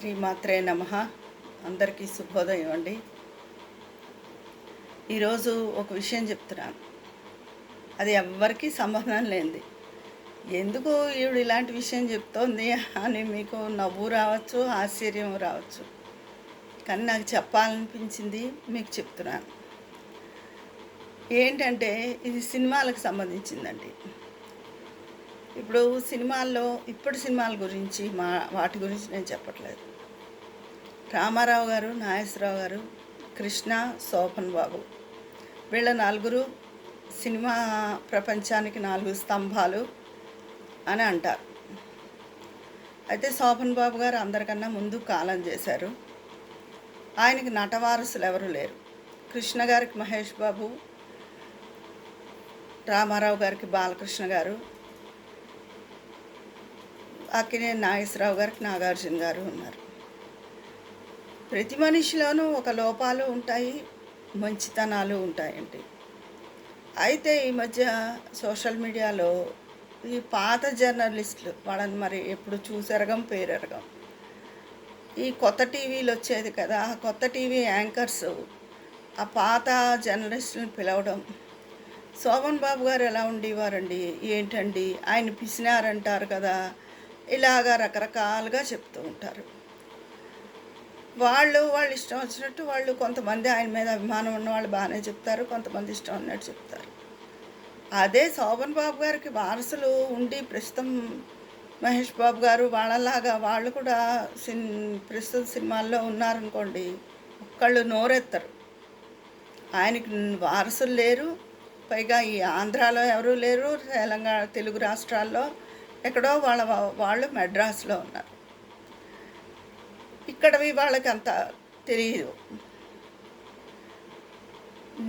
శ్రీమాత్రే నమ. అందరికీ శుభోదయం అండి. ఈరోజు ఒక విషయం చెప్తున్నాను. అది ఎవ్వరికీ సంబంధం లేనిది. ఎందుకు ఈవిడ ఇలాంటి విషయం చెప్తోంది అని మీకు నవ్వు రావచ్చు ఆశ్చర్యం రావచ్చు. కానీ నాకు చెప్పాలనిపించింది మీకు చెప్తున్నాను. ఏంటంటే ఇది సినిమాలకు సంబంధించిందండి. ఇప్పుడు సినిమాల్లో ఇప్పటి సినిమాల గురించి మా వాటి గురించి నేను చెప్పట్లేదు. రామారావు గారు నాగేశ్వరరావు గారు కృష్ణ శోభన్ బాబు. వీళ్ళ నలుగురు సినిమా ప్రపంచానికి నాలుగు స్తంభాలు అని అంటారు. అయితే శోభన్ బాబు గారు అందరికన్నా ముందు కాలం చేశారు. ఆయనకి నటవారసులు ఎవరు లేరు. కృష్ణ గారికి మహేష్ బాబు రామారావు గారికి బాలకృష్ణ గారు అక్కినే నాగేశ్వరరావు గారికి నాగార్జున గారు ఉన్నారు. ప్రతి మనిషిలోనూ ఒక లోపాలు ఉంటాయి మంచితనాలు ఉంటాయండి. అయితే ఈ మధ్య సోషల్ మీడియాలో ఈ పాత జర్నలిస్టులు వాళ్ళని మరి ఎప్పుడు చూసెరగం పేరెరగం. ఈ కొత్త టీవీలు వచ్చేది కదా ఆ కొత్త టీవీ యాంకర్స్ ఆ పాత జర్నలిస్టులను పిలవడం. శోభన్ బాబు గారు ఎలా ఉండేవారండి? ఏంటండి? ఆయన పిసినారంటారు కదా ఇలాగా రకరకాలుగా చెప్తూ ఉంటారు. వాళ్ళు వాళ్ళు ఇష్టం వచ్చినట్టు వాళ్ళు కొంతమంది ఆయన మీద అభిమానం ఉన్న వాళ్ళు బాగానే చెప్తారు కొంతమంది ఇష్టం ఉన్నట్టు చెప్తారు. అదే శోభన్ బాబు గారికి వారసులు ఉండి ప్రస్తుతం మహేష్ బాబు గారు వాళ్ళలాగా వాళ్ళు కూడా సిన్ ప్రస్తుత సినిమాల్లో ఉన్నారనుకోండి ఒక్కళ్ళు నోరెత్తరు. ఆయనకి వారసులు లేరు పైగా ఈ ఆంధ్రాలో ఎవరూ లేరు తెలంగాణ తెలుగు రాష్ట్రాల్లో ఎక్కడో వాళ్ళ వాళ్ళు మెడ్రాస్లో ఉన్నారు. ఇక్కడవి వాళ్ళకి అంత తెలియదు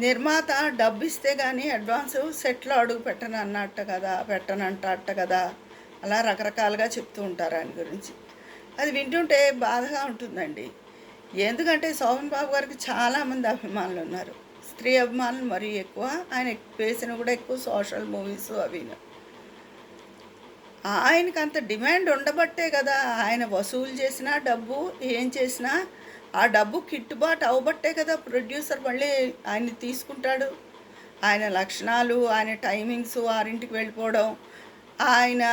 నిర్మాత డబ్బు ఇస్తే కానీ అడ్వాన్స్ సెట్లో అడుగు పెట్టను అన్నట్ట కదా పెట్టనంట అట్ట కదా అలా రకరకాలుగా చెప్తూ ఉంటారు ఆయన గురించి. అది వింటుంటే బాధగా ఉంటుందండి. ఎందుకంటే శోభన్ బాబు గారికి చాలామంది అభిమానులు ఉన్నారు. స్త్రీ అభిమానులు మరీ ఎక్కువ ఆయన వేసిన కూడా ఎక్కువ సోషల్ మూవీస్ అవిను. ఆయనకి అంత డిమాండ్ ఉండబట్టే కదా ఆయన వసూలు చేసినా డబ్బు ఏం చేసినా ఆ డబ్బు కిట్టుబాటు అవ్వబట్టే కదా ప్రొడ్యూసర్ మళ్ళీ ఆయన్ని తీసుకుంటాడు. ఆయన లక్షణాలు ఆయన టైమింగ్స్ ఆరింటికి వెళ్ళిపోవడం ఆయన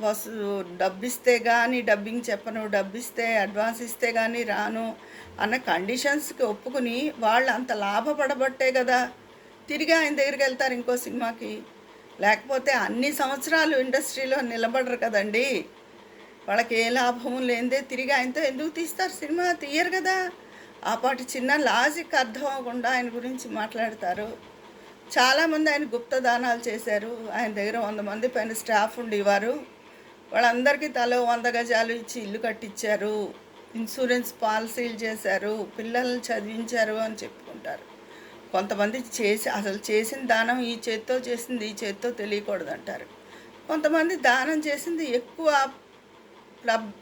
వసు డబ్బిస్తే కానీ డబ్బింగ్ చెప్పను డబ్బిస్తే అడ్వాన్స్ ఇస్తే కానీ రాను అన్న కండిషన్స్కి ఒప్పుకుని వాళ్ళు అంత లాభపడబట్టే కదా తిరిగి ఆయన దగ్గరికి వెళ్తారు ఇంకో సినిమాకి. లేకపోతే అన్ని సంవత్సరాలు ఇండస్ట్రీలో నిలబడరు కదండి. వాళ్ళకి ఏ లాభం లేనిదే తిరిగి ఆయనతో ఎందుకు తీస్తారు? సినిమా తీయరు కదా. ఆ పాటి చిన్న లాజిక్ అర్థం అవ్వకుండా ఆయన గురించి మాట్లాడతారు. చాలామంది ఆయన గుప్త దానాలు చేశారు. ఆయన దగ్గర వంద మంది పైన స్టాఫ్ ఉండేవారు. వాళ్ళందరికీ తలో వంద గజాలు ఇచ్చి ఇల్లు కట్టించారు ఇన్సూరెన్స్ పాలసీలు చేశారు. పిల్లల్ని చదివించారు అని చెప్పుకుంటారు. కొంతమంది చేసి అసలు చేసిన దానం ఈ చేత్తో చేసింది ఈ చేత్తో తెలియకూడదు అంటారు కొంతమంది దానం చేసింది ఎక్కువ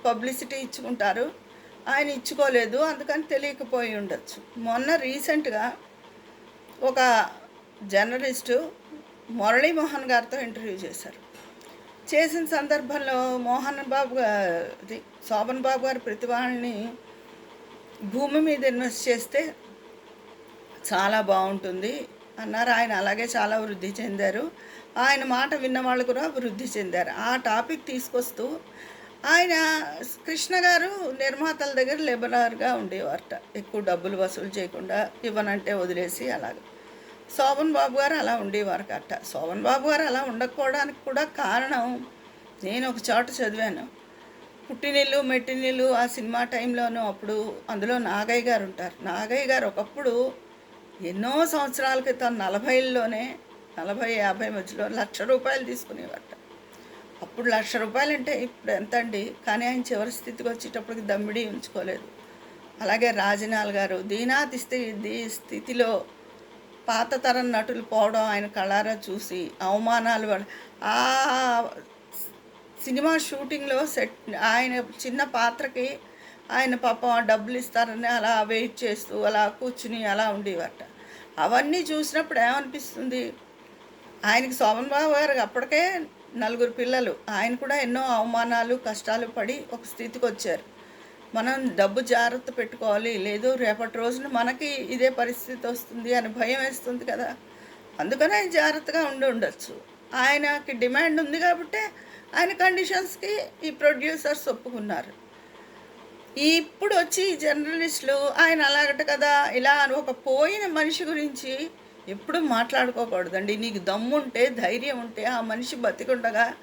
పబ్లిసిటీ ఇచ్చుకుంటారు. ఆయన ఇచ్చుకోలేదు అందుకని తెలియకపోయి ఉండొచ్చు. మొన్న రీసెంట్గా ఒక జర్నలిస్టు మురళీమోహన్ గారితో ఇంటర్వ్యూ చేశారు. చేసిన సందర్భంలో మోహన్ బాబు గారి శోభన్ బాబు గారు ప్రతిభాని భూమి మీద ఇన్వెస్ట్ చేస్తే చాలా బాగుంటుంది అన్నారు. ఆయన అలాగే చాలా వృద్ధి చెందారు. ఆయన మాట విన్న వాళ్ళు కూడా వృద్ధి చెందారు. ఆ టాపిక్ తీసుకొస్తూ ఆయన కృష్ణ గారు నిర్మాతల దగ్గర లెబనర్గా ఉండేవారట. ఎక్కువ డబ్బులు వసూలు చేయకుండా ఇవ్వనంటే వదిలేసి అలాగ. శోభన్ బాబు గారు అలా ఉండేవారు కట్ట శోభన్ బాబు గారు అలా ఉండకపోవడానికి కూడా కారణం నేను ఒక చోట చదివాను. పుట్టినీళ్ళు మెట్టినీళ్ళు ఆ సినిమా టైంలోనూ అప్పుడు అందులో నాగయ్య గారు ఉంటారు. నాగయ్య గారు ఒకప్పుడు ఎన్నో సంవత్సరాల క్రితం నలభైల్లోనే నలభై యాభై మధ్యలో లక్ష రూపాయలు తీసుకునేవాట. అప్పుడు లక్ష రూపాయలు అంటే ఇప్పుడు ఎంత అండి కానీ ఆయన చివరి స్థితికి వచ్చేటప్పటికి దమ్మిడి ఉంచుకోలేదు. అలాగే రాజనాల్ గారు దీనాతి స్థితి స్థితిలో పాత తరం నటులు పోవడం ఆయన కళారా చూసి అవమానాలు ఆ సినిమా షూటింగ్లో సెట్ ఆయన చిన్న పాత్రకి ఆయన పాపం ఆ డబ్బులు ఇస్తారని అలా వెయిట్ చేస్తూ అలా కూర్చుని అలా ఉండేవట. అవన్నీ చూసినప్పుడు ఏమనిపిస్తుంది? ఆయనకి శోభన్ బాబు గారు అప్పటికే నలుగురు పిల్లలు. ఆయన కూడా ఎన్నో అవమానాలు కష్టాలు పడి ఒక స్థితికి వచ్చారు. మనం డబ్బు జాగ్రత్త పెట్టుకోవాలి. లేదు రేపటి రోజున మనకి ఇదే పరిస్థితి వస్తుంది అని భయం వేస్తుంది కదా. అందుకని ఆయన జాగ్రత్తగా ఉండి ఉండొచ్చు. ఆయనకి డిమాండ్ ఉంది కాబట్టి ఆయన కండిషన్స్కి ఈ ప్రొడ్యూసర్స్ ఒప్పుకున్నారు. ఇప్పుడు వచ్చి జర్నలిస్టులు ఆయన అలాగట కదా ఇలా అని ఒక పోయిన మనిషి గురించి ఎప్పుడు మాట్లాడుకోకూడదండి. నీకు దమ్ముంటే ధైర్యం ఉంటే ఆ మనిషి బతికుండగా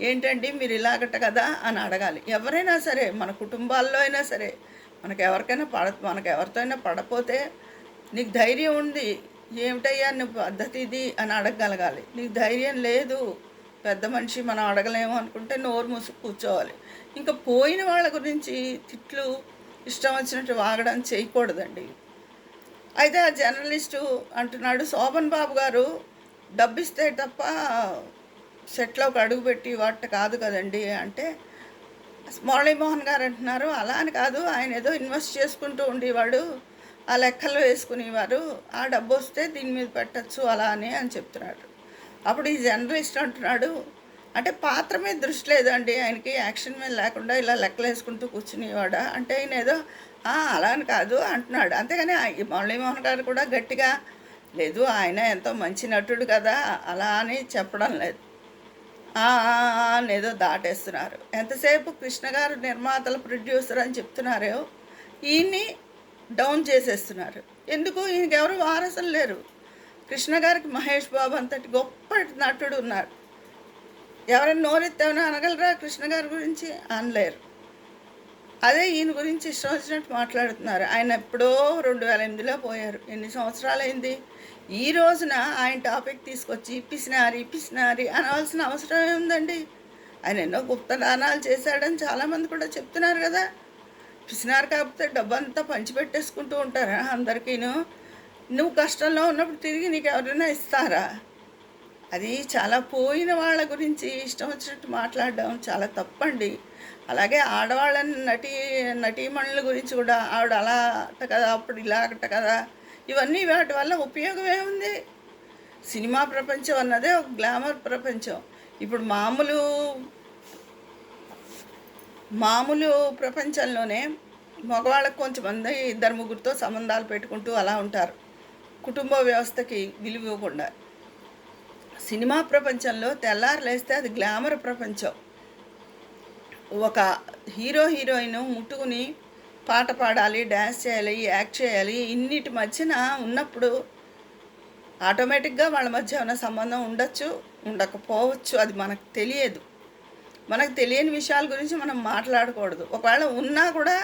ఏంటండి మీరు ఇలాగట కదా అని అడగాలి. ఎవరైనా సరే మన కుటుంబాల్లో అయినా సరే మనకు ఎవరికైనా పడ మనకు ఎవరితో అయినా పడపోతే నీకు ధైర్యం ఉంది. ఏమిటయ్యా నువ్వు పద్ధతి ఇది అని అడగగలగాలి. నీకు ధైర్యం లేదు. పెద్ద మనిషి మనం అడగలేము అనుకుంటే నోరు మూసి కూర్చోవాలి. ఇంకా పోయిన వాళ్ళ గురించి తిట్లు ఇష్టం వచ్చినట్టు వాగడం చేయకూడదండి. అయితే ఆ జర్నలిస్టు అంటున్నాడు శోభన్ బాబు గారు డబ్బిస్తే తప్ప సెట్లోకి అడుగుపెట్టి వాట కాదు కదండి అంటే మురళీమోహన్ గారు అంటున్నారు అలా అని కాదు ఆయన ఏదో ఇన్వెస్ట్ చేసుకుంటూ ఉండేవాడు ఆ లెక్కలు వేసుకునేవారు ఆ డబ్బు వస్తే దీని మీద పెట్టచ్చు అలా అని అని చెప్తున్నాడు. అప్పుడు ఈ జర్నలిస్ట్ అంటున్నాడు అంటే పాత్ర మీద దృష్టి లేదండి. ఆయనకి యాక్షన్ మీద లేకుండా ఇలా లెక్కలు వేసుకుంటూ కూర్చునేవాడా అంటే ఆయన ఏదో అలా అని కాదు అంటున్నాడు. అంతేగాని ఆ- ఈ మురళీమోహన్ గారు కూడా గట్టిగా లేదు ఆయన ఎంతో మంచి నటుడు కదా అలా అని చెప్పడం లేదు. అని ఏదో దాటేస్తున్నారు. ఎంతసేపు కృష్ణ గారు నిర్మాతల ప్రొడ్యూసర్ అని చెప్తున్నారో ఈయన్ని డౌన్ చేసేస్తున్నారు. ఎందుకు? ఈయనకి ఎవరు వారసులు లేరు. కృష్ణ గారికి మహేష్ బాబు అంతటి గొప్ప నటుడు ఉన్నారు. ఎవరైనా నోరెత్తామని అనగలరా? కృష్ణ గారి గురించి అనలేరు. అదే ఈయన గురించి ఇష్టం వచ్చినట్టు మాట్లాడుతున్నారు. ఆయన ఎప్పుడో రెండు వేల ఎనిమిదిలో పోయారు. ఎన్ని సంవత్సరాలైంది? ఈ రోజున ఆయన టాపిక్ తీసుకొచ్చి ఇప్పిసినారి ఇప్పిసినారి అనవలసిన అవసరం ఏముందండి ఆయన ఎన్నో గుప్త దానాలు చేశాడని చాలామంది కూడా చెప్తున్నారు కదా. పిసినారు కాకపోతే డబ్బంతా పంచిపెట్టేసుకుంటూ ఉంటారా అందరికీను? నువ్వు కష్టంలో ఉన్నప్పుడు తిరిగి నీకు ఎవరైనా ఇస్తారా? అది చాలా పోయిన వాళ్ళ గురించి ఇష్టం వచ్చినట్టు మాట్లాడడం చాలా తప్పండి. అలాగే ఆడవాళ్ళని నటీ నటీమణుల గురించి కూడా ఆవిడ అలా అట్ట కదా అప్పుడు ఇలా అట్ట కదా ఇవన్నీ వాటి వల్ల ఉపయోగం ఏముంది? సినిమా ప్రపంచం అన్నదే ఒక గ్లామర్ ప్రపంచం. ఇప్పుడు మామూలు మామూలు ప్రపంచంలోనే మగవాళ్ళకు కొంతమంది ఇద్దరు ముగ్గురితో సంబంధాలు పెట్టుకుంటూ అలా ఉంటారు. కుటుంబ వ్యవస్థకి విలువ ఇవ్వకుండా. సినిమా ప్రపంచంలో తెల్లారులేస్తే అది గ్లామర్ ప్రపంచం. ఒక హీరో హీరోయిన్ ముట్టుకుని పాట పాడాలి డ్యాన్స్ చేయాలి యాక్ట్ చేయాలి ఇన్నిటి మధ్యన ఉన్నప్పుడు ఆటోమేటిక్గా వాళ్ళ మధ్య ఉన్న సంబంధం ఉండొచ్చు ఉండకపోవచ్చు అది మనకు తెలియదు. మనకు తెలియని విషయాల గురించి మనం మాట్లాడకూడదు. ఒకవేళ ఉన్నా కూడా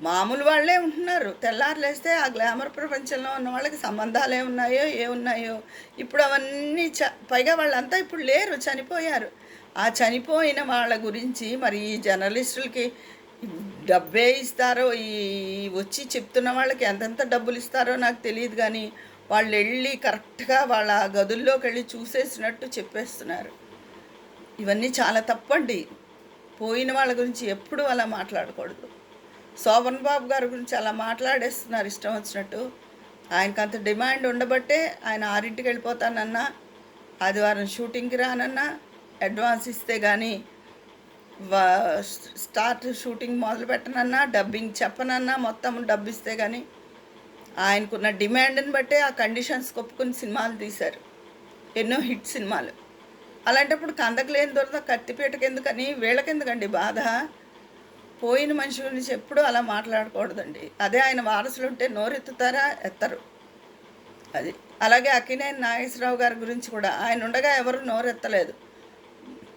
మామూలు వాళ్ళే ఉంటున్నారు. తెల్లారులేస్తే ఆ గ్లామర్ ప్రపంచంలో ఉన్న వాళ్ళకి సంబంధాలు ఏమున్నాయో ఏమున్నాయో. ఇప్పుడు అవన్నీ చ పైగా వాళ్ళంతా ఇప్పుడు లేరు చనిపోయారు. ఆ చనిపోయిన వాళ్ళ గురించి మరి ఈ జర్నలిస్టులకి డబ్బే ఇస్తారో ఈ వచ్చి చెప్తున్న వాళ్ళకి ఎంతెంత డబ్బులు ఇస్తారో నాకు తెలియదు కానీ వాళ్ళు వెళ్ళి కరెక్ట్గా వాళ్ళ గదుల్లోకి వెళ్ళి చూసేసినట్టు చెప్పేస్తున్నారు. ఇవన్నీ చాలా తప్పండి. పోయిన వాళ్ళ గురించి ఎప్పుడు అలా మాట్లాడకూడదు. శోభన్ బాబు గారి గురించి అలా మాట్లాడేస్తున్నారు ఇష్టం వచ్చినట్టు. ఆయనకు అంత డిమాండ్ ఉండబట్టే ఆయన ఆరింటికి వెళ్ళిపోతానన్నా ఆదివారం షూటింగ్కి రానన్నా అడ్వాన్స్ ఇస్తే కానీ స్టార్ట్ షూటింగ్ మొదలు పెట్టనన్నా డబ్బింగ్ చెప్పనన్నా మొత్తం డబ్బు ఇస్తే కానీ ఆయనకున్న డిమాండ్ని బట్టే ఆ కండిషన్స్ ఒప్పుకుని సినిమాలు తీశారు. ఎన్నో హిట్ సినిమాలు. అలాంటప్పుడు కందకు లేని దొరద కత్తిపీటకి ఎందుకని వీళ్ళకెందుకండి బాధ? పోయిన మనిషి గురించి ఎప్పుడూ అలా మాట్లాడకూడదండి. అదే ఆయన వారసులు ఉంటే నోరెత్తుతారా? ఎత్తరు. అది. అలాగే అక్కినేని నాగేశ్వరరావు గారి గురించి కూడా ఆయన ఉండగా ఎవరు నోరెత్తలేదు.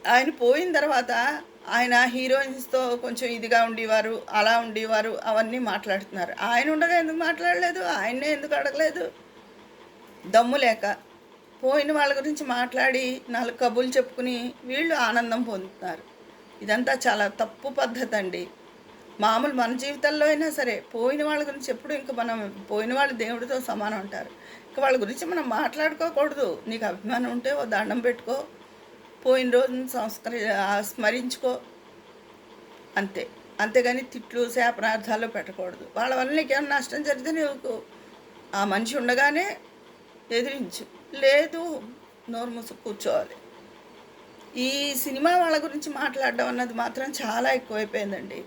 ఆయన పోయిన తర్వాత ఆయన హీరోయిన్స్తో కొంచెం ఇదిగా ఉండేవారు అలా ఉండేవారు అవన్నీ మాట్లాడుతున్నారు. ఆయన ఉండగా ఎందుకు మాట్లాడలేదు? ఆయన్నే ఎందుకు అడగలేదు? దమ్ము లేక పోయిన వాళ్ళ గురించి మాట్లాడి నాలుగు కబుర్లు చెప్పుకుని వీళ్ళు ఆనందం పొందుతున్నారు. ఇదంతా చాలా తప్పు పద్ధతి అండి మామూలు మన జీవితంలో అయినా సరే పోయిన వాళ్ళ గురించి ఎప్పుడు ఇంకా మనం పోయిన వాళ్ళు దేవుడితో సమానం అంటారు. ఇంకా వాళ్ళ గురించి మనం మాట్లాడుకోకూడదు. నీకు అభిమానం ఉంటే ఓ దండం పెట్టుకో. పోయిన రోజున సంస్కరి స్మరించుకో. అంతే. అంతేగాని తిట్లు శాపనార్థాలు పెట్టకూడదు. వాళ్ళ వల్ల నీకేమైనా నష్టం జరిగితే నీకు ఆ మనిషి ఉండగానే ఎదిరించు. లేదు నోరు మూసు కూర్చోవాలి. ఈ సినిమా వాళ్ళ గురించి మాట్లాడడం అన్నది మాత్రం చాలా ఎక్కువైపోయిందండి.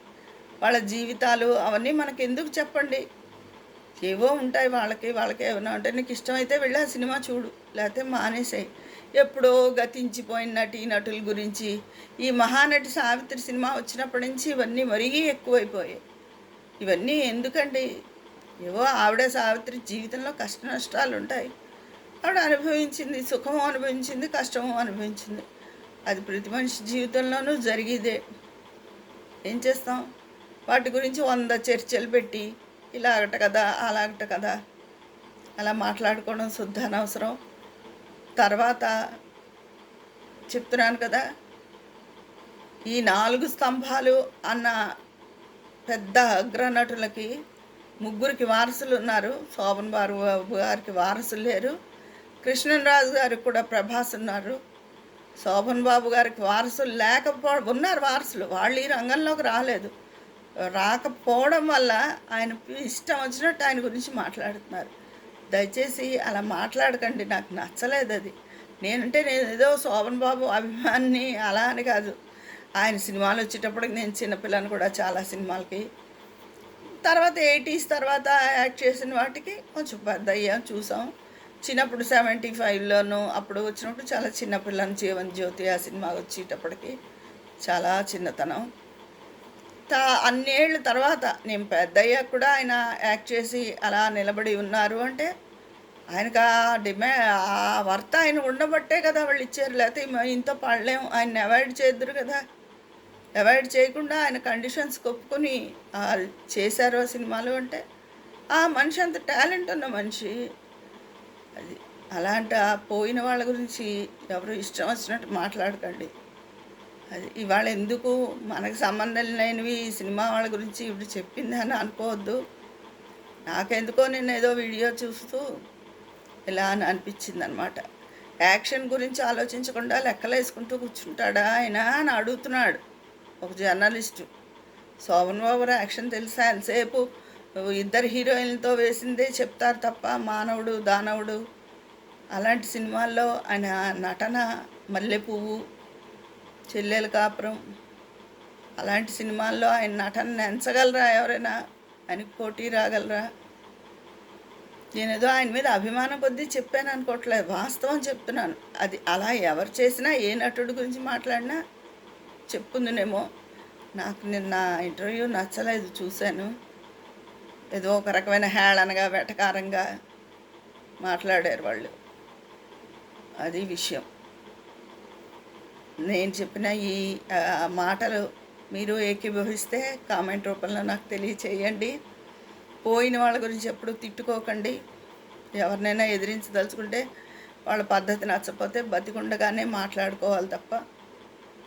వాళ్ళ జీవితాలు అవన్నీ మనకి ఎందుకు చెప్పండి? ఏవో ఉంటాయి వాళ్ళకి వాళ్ళకి ఏమైనా ఉంటే నీకు ఇష్టమైతే వెళ్ళి ఆ సినిమా చూడు లేకపోతే మానేసాయి. ఎప్పుడో గతించిపోయిన నటి నటుల గురించి ఈ మహానటి సావిత్రి సినిమా వచ్చినప్పటి నుంచి ఇవన్నీ మరీ ఎక్కువైపోయాయి. ఇవన్నీ ఎందుకండి? ఏవో ఆవిడ సావిత్రి జీవితంలో కష్ట నష్టాలు ఉంటాయి ఆవిడ అనుభవించింది సుఖము అనుభవించింది కష్టము అనుభవించింది. అది ప్రతి మనిషి జీవితంలోనూ జరిగేదే. ఏం చేస్తాం? వాటి గురించి వంద చర్చలు పెట్టి ఇలాగట కదా అలాగట కదా అలా మాట్లాడుకోవడం శుద్ధ అనవసరం. తర్వాత చెప్తున్నాను కదా ఈ నాలుగు స్తంభాలు అన్న పెద్ద అగ్రనటులకి ముగ్గురికి వారసులు ఉన్నారు. శోభన్ బాబు గారికి వారసులు లేరు. కృష్ణరాజు గారికి కూడా ప్రభాస్ ఉన్నారు. శోభన్ బాబు గారికి వారసులు లేకపో ఉన్నారు వారసులు. వాళ్ళు ఈ రంగంలోకి రాలేదు. రాకపోవడం వల్ల ఆయన ఇష్టం వచ్చినట్టు ఆయన గురించి మాట్లాడుతున్నారు. దయచేసి అలా మాట్లాడకండి. నాకు నచ్చలేదు అది. నేనంటే నేను ఏదో శోభన్ బాబు అభిమాని అలా అని కాదు. ఆయన సినిమాలు వచ్చేటప్పటికి నేను చిన్నపిల్లని కూడా చాలా సినిమాలకి. తర్వాత ఎయిటీస్ తర్వాత యాక్ట్ చేసిన వాటికి కొంచెం పెద్ద అయ్యాం చూసాం. చిన్నప్పుడు సెవెంటీ ఫైవ్లోను అప్పుడు వచ్చినప్పుడు చాలా చిన్నపిల్లని జీవన్ జ్యోతి ఆ సినిమా వచ్చేటప్పటికి చాలా చిన్నతనం. తా అన్నేళ్ళ తర్వాత నేను పెద్ద అయ్యాక కూడా ఆయన యాక్ట్ చేసి అలా నిలబడి ఉన్నారు అంటే ఆయనకు ఆ డిమా ఆ వర్త ఆయన ఉండబట్టే కదా వాళ్ళు ఇచ్చారు. లేకపోతే ఇంత పడలేం ఆయన అవాయిడ్ చేద్దరు కదా. అవాయిడ్ చేయకుండా ఆయన కండిషన్స్ ఒప్పుకొని చేశారు ఆ సినిమాలు అంటే ఆ మనిషి అంత టాలెంట్ ఉన్న మనిషి. అది అలాంటి పోయిన వాళ్ళ గురించి ఎవరు ఇష్టం వచ్చినట్టు మాట్లాడకండి. అది ఇవాళ ఎందుకు మనకు సంబంధం లేనివి సినిమా వాళ్ళ గురించి ఇప్పుడు చెప్పింది అని అనుకోవద్దు. నాకెందుకో నేను ఏదో వీడియో చూస్తూ ఇలా అని అనిపించింది అనమాట యాక్షన్ గురించి ఆలోచించకుండా లెక్కలు వేసుకుంటూ కూర్చుంటాడా ఆయన అని అడుగుతున్నాడు ఒక జర్నలిస్టు. శోభన్ బాబు యాక్షన్ తెలుసా ఎంతసేపు ఇద్దరు హీరోయిన్లతో వేసిందే చెప్తారు తప్ప మానవుడు దానవుడు. అలాంటి సినిమాల్లో ఆయన నటన మల్లెపువ్వు చెల్లెల కాపురం. అలాంటి సినిమాల్లో ఆయన నటన ఎంచగలరా ఎవరైనా? ఆయనకి పోటీ రాగలరా? నేనేదో ఆయన మీద అభిమానం కొద్దీ చెప్పాను అనుకోవట్లేదు వాస్తవం చెప్తున్నాను. అది అలా ఎవరు చేసినా ఏ నటుడి గురించి మాట్లాడినా చెప్పుందినేమో. నాకు నిన్న ఇంటర్వ్యూ నచ్చలేదు చూశాను. ఏదో ఒక రకమైన హేళనగా వెటకారంగా మాట్లాడారు వాళ్ళు. అది విషయం. నేను చెప్పిన ఈ మాటలు మీరు ఏకీభవిస్తే కామెంట్ రూపంలో నాకు తెలియచేయండి. పోయిన వాళ్ళ గురించి ఎప్పుడు తిట్టుకోకండి. ఎవరినైనా ఎదిరించదలుచుకుంటే వాళ్ళ పద్ధతి నచ్చకపోతే బతికుండగానే మాట్లాడుకోవాలి తప్ప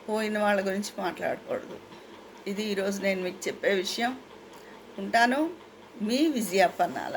పోయిన వాళ్ళ గురించి మాట్లాడకూడదు. ఇది ఈరోజు నేను మీకు చెప్పే విషయం. ఉంటాను. మీ విజయ పన్నాల